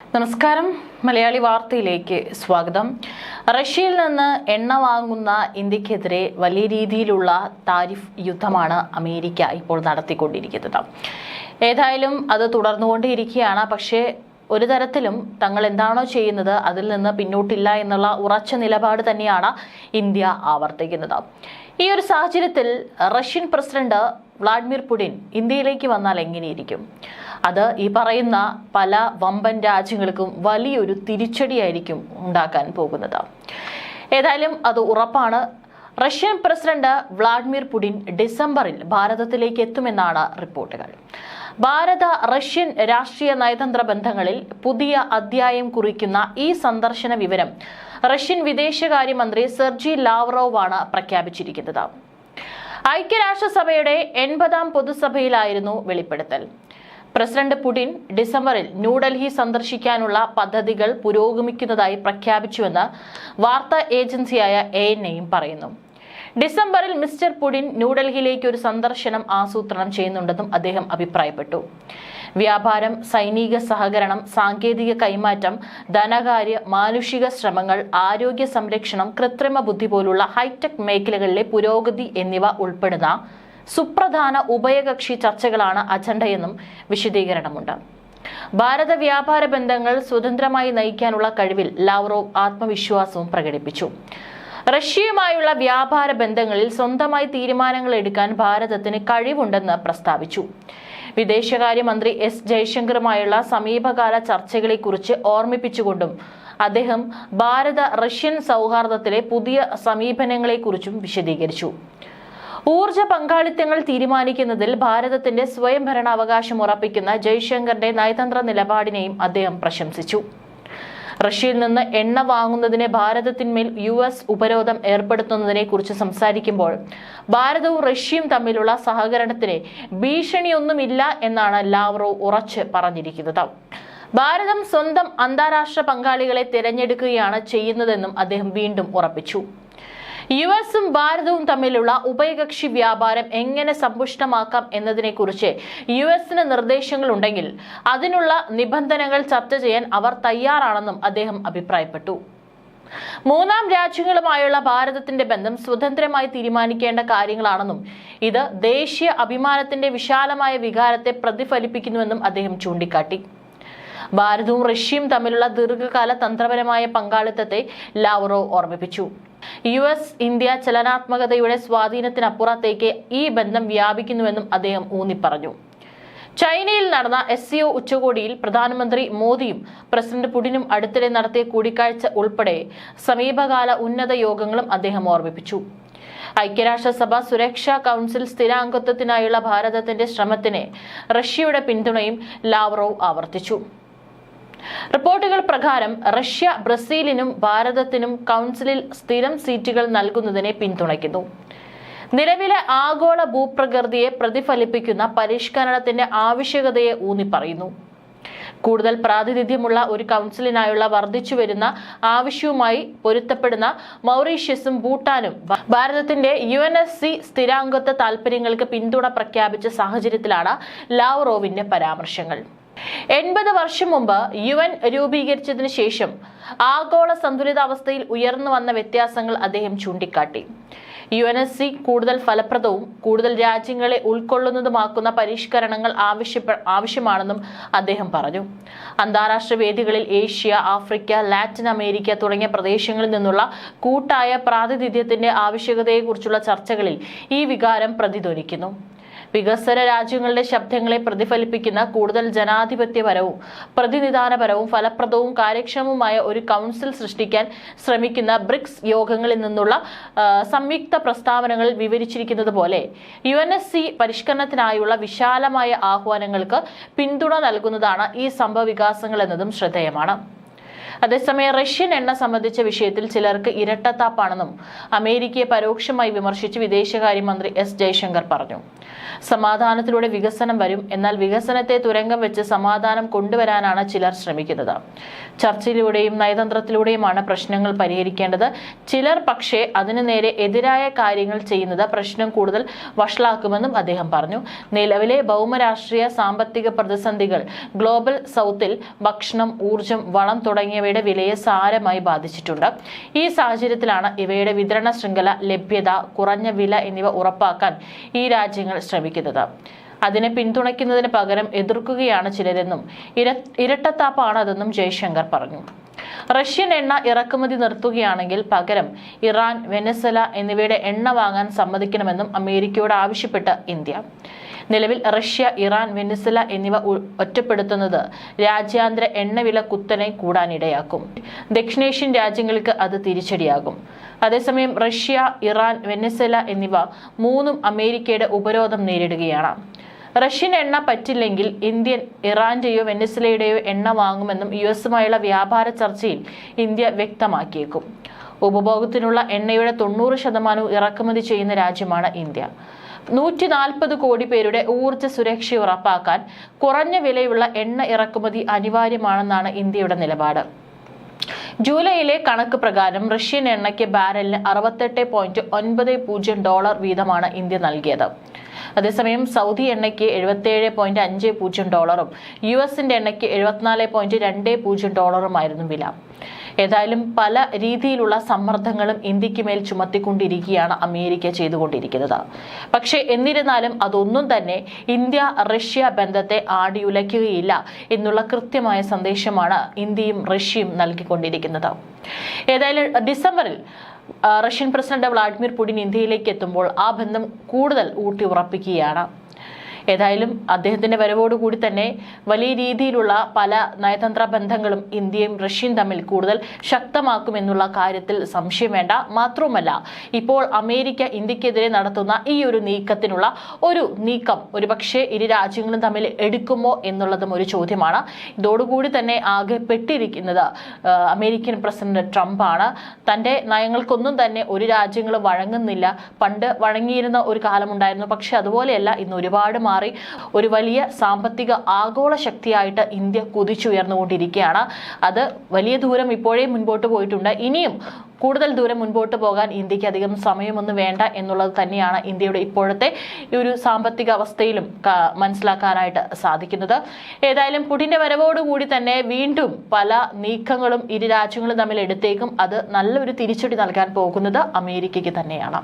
നമസ്കാരം. മലയാളി വാർത്തയിലേക്ക് സ്വാഗതം. റഷ്യയിൽ നിന്ന് എണ്ണ വാങ്ങുന്ന ഇന്ത്യക്കെതിരെ വലിയ രീതിയിലുള്ള താരിഫ് യുദ്ധമാണ് അമേരിക്ക ഇപ്പോൾ നടത്തിക്കൊണ്ടിരിക്കുന്നത്. ഏതായാലും അത് തുടർന്നുകൊണ്ടേയിരിക്കുകയാണ് പക്ഷേ ഒരു തരത്തിലും തങ്ങൾ എന്താണോ ചെയ്യുന്നത് അതിൽ നിന്ന് പിന്നോട്ടില്ല എന്നുള്ള ഉറച്ച നിലപാട് തന്നെയാണ് ഇന്ത്യ ആവർത്തിക്കുന്നത്. ഈ ഒരു സാഹചര്യത്തിൽ റഷ്യൻ പ്രസിഡന്റ് വ്ളാഡിമിർ പുടിൻ ഇന്ത്യയിലേക്ക് വന്നാൽ എങ്ങനെയിരിക്കും? അത് ഈ പറയുന്ന പല വമ്പൻ രാജ്യങ്ങൾക്കും വലിയൊരു തിരിച്ചടിയായിരിക്കും ഉണ്ടാക്കാൻ പോകുന്നത്. ഏതായാലും അത് ഉറപ്പാണ്. റഷ്യൻ പ്രസിഡന്റ് വ്ളാഡിമിർ പുടിൻ ഡിസംബറിൽ ഭാരതത്തിലേക്ക് എത്തുമെന്നാണ് റിപ്പോർട്ടുകൾ. ഭാരത റഷ്യൻ രാഷ്ട്രീയ നയതന്ത്ര ബന്ധങ്ങളിൽ പുതിയ അധ്യായം കുറിക്കുന്ന ഈ സന്ദർശന വിവരം റഷ്യൻ വിദേശകാര്യമന്ത്രി സെർജി ലാവ്റോവാണ് പ്രഖ്യാപിച്ചിരിക്കുന്നത്. ഐക്യരാഷ്ട്രസഭയുടെ എൺപതാം പൊതുസഭയിലായിരുന്നു വെളിപ്പെടുത്തൽ. പ്രസിഡന്റ് പുടിൻ ഡിസംബറിൽ ന്യൂഡൽഹി സന്ദർശിക്കാനുള്ള പദ്ധതികൾ പുരോഗമിക്കുന്നതായി പ്രഖ്യാപിച്ചുവെന്ന് വാർത്താ ഏജൻസിയായ എ എൻ പറയുന്നു. ഡിസംബറിൽ മിസ്റ്റർ പുടിൻ ന്യൂഡൽഹിയിലേക്ക് ഒരു സന്ദർശനം ആസൂത്രണം ചെയ്യുന്നുണ്ടെന്നും അദ്ദേഹം അഭിപ്രായപ്പെട്ടു. വ്യാപാരം സൈനിക സഹകരണം സാങ്കേതിക കൈമാറ്റം ധനകാര്യ മാനുഷിക ശ്രമങ്ങൾ ആരോഗ്യ സംരക്ഷണം കൃത്രിമ ബുദ്ധി പോലുള്ള ഹൈടെക് മേഖലകളിലെ പുരോഗതി എന്നിവ ഉൾപ്പെടുന്ന സുപ്രധാന ഉഭയകക്ഷി ചർച്ചകളാണ് അജണ്ടയെന്നും വിശദീകരണമുണ്ട്. ഭാരത വ്യാപാര ബന്ധങ്ങൾ സ്വതന്ത്രമായി നയിക്കാനുള്ള കഴിവിൽ ലാവ്റോവ് ആത്മവിശ്വാസവും പ്രകടിപ്പിച്ചു. റഷ്യയുമായുള്ള വ്യാപാര ബന്ധങ്ങളിൽ സ്വന്തമായി തീരുമാനങ്ങൾ എടുക്കാൻ ഭാരതത്തിന് കഴിവുണ്ടെന്ന് പ്രസ്താവിച്ചു. വിദേശകാര്യമന്ത്രി എസ് ജയശങ്കറുമായുള്ള സമീപകാല ചർച്ചകളെക്കുറിച്ച് ഓർമ്മിപ്പിച്ചുകൊണ്ടും അദ്ദേഹം ഭാരത റഷ്യൻ സൗഹാർദ്ദത്തിലെ പുതിയ സമീപനങ്ങളെക്കുറിച്ചും വിശദീകരിച്ചു. ഊർജ പങ്കാളിത്തങ്ങൾ തീരുമാനിക്കുന്നതിൽ ഭാരതത്തിന്റെ സ്വയംഭരണാവകാശം ഉറപ്പിക്കുന്ന ജയ്ശങ്കറിന്റെ നയതന്ത്ര നിലപാടിനെയും അദ്ദേഹം പ്രശംസിച്ചു. റഷ്യയിൽ നിന്ന് എണ്ണ വാങ്ങുന്നതിന് ഭാരതത്തിന്മേൽ യു എസ് ഉപരോധം ഏർപ്പെടുത്തുന്നതിനെ കുറിച്ച് സംസാരിക്കുമ്പോൾ ഭാരതവും റഷ്യയും തമ്മിലുള്ള സഹകരണത്തിന് ഭീഷണിയൊന്നുമില്ല എന്നാണ് ലാവ്റോ ഉറച്ച് പറഞ്ഞിരിക്കുന്നത്. ഭാരതം സ്വന്തം അന്താരാഷ്ട്ര പങ്കാളികളെ തിരഞ്ഞെടുക്കുകയാണ് ചെയ്യുന്നതെന്നും അദ്ദേഹം വീണ്ടും ഉറപ്പിച്ചു. യു എസും ഭാരതവും തമ്മിലുള്ള ഉഭയകക്ഷി വ്യാപാരം എങ്ങനെ സമ്പുഷ്ടമാക്കാം എന്നതിനെക്കുറിച്ച് യു എസിന് നിർദ്ദേശങ്ങളുണ്ടെങ്കിൽ അതിനുള്ള നിബന്ധനകൾ ചർച്ച ചെയ്യാൻ അവർ തയ്യാറാണെന്നും അദ്ദേഹം അഭിപ്രായപ്പെട്ടു. മൂന്നാം രാജ്യങ്ങളുമായുള്ള ഭാരതത്തിന്റെ ബന്ധം സ്വതന്ത്രമായി തീരുമാനിക്കേണ്ട കാര്യങ്ങളാണെന്നും ഇത് ദേശീയ അഭിമാനത്തിന്റെ വിശാലമായ വികാരത്തെ പ്രതിഫലിപ്പിക്കുന്നുവെന്നും അദ്ദേഹം ചൂണ്ടിക്കാട്ടി. ഭാരതവും റഷ്യയും തമ്മിലുള്ള ദീർഘകാല തന്ത്രപരമായ പങ്കാളിത്തത്തെ ലാവറോ ഓർമ്മിപ്പിച്ചു. യു എസ് ഇന്ത്യ ചലനാത്മകതയുടെ സ്വാധീനത്തിനപ്പുറത്തേക്ക് ഈ ബന്ധം വ്യാപിക്കുന്നുവെന്നും അദ്ദേഹം ഊന്നിപ്പറഞ്ഞു. ചൈനയിൽ നടന്ന എസ് സിഒ ഉച്ചകോടിയിൽ പ്രധാനമന്ത്രി മോദിയും പ്രസിഡന്റ് പുടിനും അടുത്തിടെ നടത്തിയ കൂടിക്കാഴ്ച ഉൾപ്പെടെ സമീപകാല ഉന്നത യോഗങ്ങളും അദ്ദേഹം ഓർമ്മിപ്പിച്ചു. ഐക്യരാഷ്ട്രസഭ സുരക്ഷാ കൗൺസിൽ സ്ഥിരാംഗത്വത്തിനായുള്ള ഭാരതത്തിന്റെ ശ്രമത്തിന് റഷ്യയുടെ പിന്തുണയും ലാവ്റോവ് ആവർത്തിച്ചു. റിപ്പോർട്ടുകൾ പ്രകാരം റഷ്യ ബ്രസീലിനും ഭാരതത്തിനും കൗൺസിലിൽ സ്ഥിരം സീറ്റുകൾ നൽകുന്നതിനെ പിന്തുണയ്ക്കുന്നു. നിലവിലെ ആഗോള ഭൂപ്രകൃതിയെ പ്രതിഫലിപ്പിക്കുന്ന പരിഷ്കരണത്തിന്റെ ആവശ്യകതയെ ഊന്നിപ്പറയുന്നു. കൂടുതൽ പ്രാതിനിധ്യമുള്ള ഒരു കൗൺസിലിനായുള്ള വർദ്ധിച്ചു വരുന്ന ആവശ്യവുമായി പൊരുത്തപ്പെടുന്ന മൗറീഷ്യസും ഭൂട്ടാനും ഭാരതത്തിന്റെ യു എൻ എസ് സി സ്ഥിരാംഗത്വ താൽപര്യങ്ങൾക്ക് പിന്തുണ പ്രഖ്യാപിച്ച സാഹചര്യത്തിലാണ് ലാവ്റോവിന്റെ പരാമർശങ്ങൾ. എൺപത് വർഷം മുമ്പ് യു എൻ രൂപീകരിച്ചതിന് ശേഷം ആഗോള സന്തുലിതാവസ്ഥയിൽ ഉയർന്നു വന്ന വ്യത്യാസങ്ങൾ അദ്ദേഹം ചൂണ്ടിക്കാട്ടി. യു എൻ എസ് സി കൂടുതൽ ഫലപ്രദവും കൂടുതൽ രാജ്യങ്ങളെ ഉൾക്കൊള്ളുന്നതുമാക്കുന്ന പരിഷ്കരണങ്ങൾ ആവശ്യപ്പെ ആവശ്യമാണെന്നും അദ്ദേഹം പറഞ്ഞു. അന്താരാഷ്ട്ര വേദികളിൽ ഏഷ്യ ആഫ്രിക്ക ലാറ്റിൻ അമേരിക്ക തുടങ്ങിയ പ്രദേശങ്ങളിൽ നിന്നുള്ള കൂട്ടായ പ്രാതിനിധ്യത്തിന്റെ ആവശ്യകതയെക്കുറിച്ചുള്ള ചർച്ചകളിൽ ഈ വികാരം പ്രതിധ്വനിക്കുന്നു. വികസന രാജ്യങ്ങളുടെ ശബ്ദങ്ങളെ പ്രതിഫലിപ്പിക്കുന്ന കൂടുതൽ ജനാധിപത്യപരവും പ്രതിനിധാനപരവും ഫലപ്രദവും കാര്യക്ഷമവുമായ ഒരു കൗൺസിൽ സൃഷ്ടിക്കാൻ ശ്രമിക്കുന്ന ബ്രിക്സ് യോഗങ്ങളിൽ നിന്നുള്ള സംയുക്ത പ്രസ്താവനകൾ വിവരിച്ചിരിക്കുന്നത് പോലെ യു എൻ എസ് സി പരിഷ്കരണത്തിനായുള്ള വിശാലമായ ആഹ്വാനങ്ങൾക്ക് പിന്തുണ നൽകുന്നതാണ് ഈ സംഭവ വികാസങ്ങൾ എന്നതും ശ്രദ്ധേയമാണ്. അതേസമയം റഷ്യൻ എണ്ണ സംബന്ധിച്ച വിഷയത്തിൽ ചിലർക്ക് ഇരട്ടത്താപ്പാണെന്നും അമേരിക്കയെ പരോക്ഷമായി വിമർശിച്ച് വിദേശകാര്യമന്ത്രി എസ് ജയശങ്കർ പറഞ്ഞു. സമാധാനത്തിലൂടെ വികസനം വരും. എന്നാൽ വികസനത്തെ തുരങ്കം വെച്ച് സമാധാനം കൊണ്ടുവരാനാണ് ചിലർ ശ്രമിക്കുന്നത്. ചർച്ചയിലൂടെയും നയതന്ത്രത്തിലൂടെയുമാണ് പ്രശ്നങ്ങൾ പരിഹരിക്കേണ്ടത്. ചിലർ പക്ഷേ അതിനു നേരെ എതിരായ കാര്യങ്ങൾ ചെയ്യുന്നത് പ്രശ്നം കൂടുതൽ വഷളാക്കുമെന്നും അദ്ദേഹം പറഞ്ഞു. നിലവിലെ ഭൗമരാഷ്ട്രീയ സാമ്പത്തിക പ്രതിസന്ധികൾ ഗ്ലോബൽ സൗത്തിൽ ഭക്ഷണം ഊർജം വളം തുടങ്ങിയവയുടെ വിലയെ സാരമായി ബാധിച്ചിട്ടുണ്ട്. ഈ സാഹചര്യത്തിലാണ് ഇവയുടെ വിതരണ ശൃംഖല ലഭ്യത കുറഞ്ഞ വില എന്നിവ ഉറപ്പാക്കാൻ ഈ രാജ്യങ്ങൾ ശ്രമിക്കുന്നത്. അതിനെ പിന്തുണയ്ക്കുന്നതിന് പകരം എതിർക്കുകയാണ് ചിലരെന്നും ഇര ഇരട്ടത്താപ്പാണ് അതെന്നും ജയശങ്കർ പറഞ്ഞു. റഷ്യൻ എണ്ണ ഇറക്കുമതി നിർത്തുകയാണെങ്കിൽ പകരം ഇറാൻ വെനസല എന്നിവയുടെ എണ്ണ വാങ്ങാൻ സമ്മതിക്കണമെന്നും അമേരിക്കയോട് ആവശ്യപ്പെട്ട് ഇന്ത്യ. നിലവിൽ റഷ്യ ഇറാൻ വെനിസല എന്നിവ ഒറ്റപ്പെടുത്തുന്നത് രാജ്യാന്തര എണ്ണവില കുത്തനെ കൂടാനിടയാക്കും. ദക്ഷിണേഷ്യൻ രാജ്യങ്ങൾക്ക് അത് തിരിച്ചടിയാകും. അതേസമയം റഷ്യ ഇറാൻ വെനിസല എന്നിവ മൂന്നും അമേരിക്കയുടെ ഉപരോധം നേരിടുകയാണ്. റഷ്യൻ എണ്ണ പറ്റില്ലെങ്കിൽ ഇന്ത്യൻ ഇറാന്റെയോ വെനിസലയുടെയോ എണ്ണ വാങ്ങുമെന്നും യു എസുമായുള്ള വ്യാപാര ചർച്ചയിൽ ഇന്ത്യ വ്യക്തമാക്കിയേക്കും. ഉപഭോഗത്തിനുള്ള എണ്ണയുടെ തൊണ്ണൂറ് ശതമാനവും ഇറക്കുമതി ചെയ്യുന്ന രാജ്യമാണ് ഇന്ത്യ. നൂറ്റി നാൽപ്പത് കോടി പേരുടെ ഊർജ സുരക്ഷ ഉറപ്പാക്കാൻ കുറഞ്ഞ വിലയുള്ള എണ്ണ ഇറക്കുമതി അനിവാര്യമാണെന്നാണ് ഇന്ത്യയുടെ നിലപാട്. ജൂലൈയിലെ കണക്ക് പ്രകാരം റഷ്യൻ എണ്ണയ്ക്ക് ബാരലിന് അറുപത്തെട്ട് പോയിന്റ് ഒൻപത് പൂജ്യം ഡോളർ വീതമാണ് ഇന്ത്യ നൽകിയത്. അതേസമയം സൗദി എണ്ണയ്ക്ക് എഴുപത്തിയേഴ് പോയിന്റ് അഞ്ച് പൂജ്യം ഡോളറും യു എസിന്റെ എണ്ണയ്ക്ക് എഴുപത്തിനാല് പോയിന്റ് രണ്ട് പൂജ്യം ഡോളറുമായിരുന്നു വില. ഏതായാലും പല രീതിയിലുള്ള സമ്മർദ്ദങ്ങളും ഇന്ത്യയ്ക്ക് മേൽ ചുമത്തിക്കൊണ്ടിരിക്കുകയാണ് അമേരിക്ക ചെയ്തുകൊണ്ടിരിക്കുന്നത്. പക്ഷേ എന്നിരുന്നാലും അതൊന്നും തന്നെ ഇന്ത്യ റഷ്യ ബന്ധത്തെ ആടിയുലയ്ക്കുകയില്ല എന്നുള്ള കൃത്യമായ സന്ദേശമാണ് ഇന്ത്യയും റഷ്യയും നൽകിക്കൊണ്ടിരിക്കുന്നത്. ഏതായാലും ഡിസംബറിൽ റഷ്യൻ പ്രസിഡന്റ് വ്ളാഡിമിർ പുടിൻ ഇന്ത്യയിലേക്ക് എത്തുമ്പോൾ ആ ബന്ധം കൂടുതൽ ഊട്ടി ഉറപ്പിക്കുകയാണ് ഏതായാലും അദ്ദേഹത്തിന്റെ വരവോടുകൂടി തന്നെ വലിയ രീതിയിലുള്ള പല നയതന്ത്ര ബന്ധങ്ങളും ഇന്ത്യയും റഷ്യയും തമ്മിൽ കൂടുതൽ ശക്തമാക്കുമെന്നുള്ള കാര്യത്തിൽ സംശയം വേണ്ട. മാത്രവുമല്ല ഇപ്പോൾ അമേരിക്ക ഇന്ത്യക്കെതിരെ നടത്തുന്ന ഈ ഒരു നീക്കത്തിനുള്ള ഒരു നീക്കം ഒരുപക്ഷെ ഇരു രാജ്യങ്ങളും തമ്മിൽ എടുക്കുമോ എന്നുള്ളതും ഒരു ചോദ്യമാണ്. ഇതോടുകൂടി തന്നെ ആകെ പെട്ടിരിക്കുന്നത് അമേരിക്കൻ പ്രസിഡന്റ് ട്രംപ് ആണ് തന്റെ നയങ്ങൾക്കൊന്നും തന്നെ ഒരു രാജ്യങ്ങളും വഴങ്ങുന്നില്ല. പണ്ട് വഴങ്ങിയിരുന്ന ഒരു കാലമുണ്ടായിരുന്നു. പക്ഷെ അതുപോലെയല്ല ഇന്ന് ഒരുപാട് മാറി ഒരു വലിയ സാമ്പത്തിക ആഗോള ശക്തിയായിട്ട് ഇന്ത്യ കുതിച്ചുയർന്നുകൊണ്ടിരിക്കുകയാണ്. അത് വലിയ ദൂരം ഇപ്പോഴേ മുൻപോട്ട് പോയിട്ടുണ്ട്. ഇനിയും കൂടുതൽ ദൂരം മുൻപോട്ട് പോകാൻ ഇന്ത്യയ്ക്ക് അധികം സമയമൊന്നും വേണ്ട എന്നുള്ളത് തന്നെയാണ് ഇന്ത്യയുടെ ഇപ്പോഴത്തെ ഈ ഒരു സാമ്പത്തിക അവസ്ഥയിലും മനസ്സിലാക്കാനായിട്ട് സാധിക്കുന്നത്. ഏതായാലും പുടിന്റെ വരവോടുകൂടി തന്നെ വീണ്ടും പല നീക്കങ്ങളും ഇരു രാജ്യങ്ങളും തമ്മിൽ എടുത്തേക്കും. അത് നല്ലൊരു തിരിച്ചടി നൽകാൻ പോകുന്നത് അമേരിക്കയ്ക്ക് തന്നെയാണ്.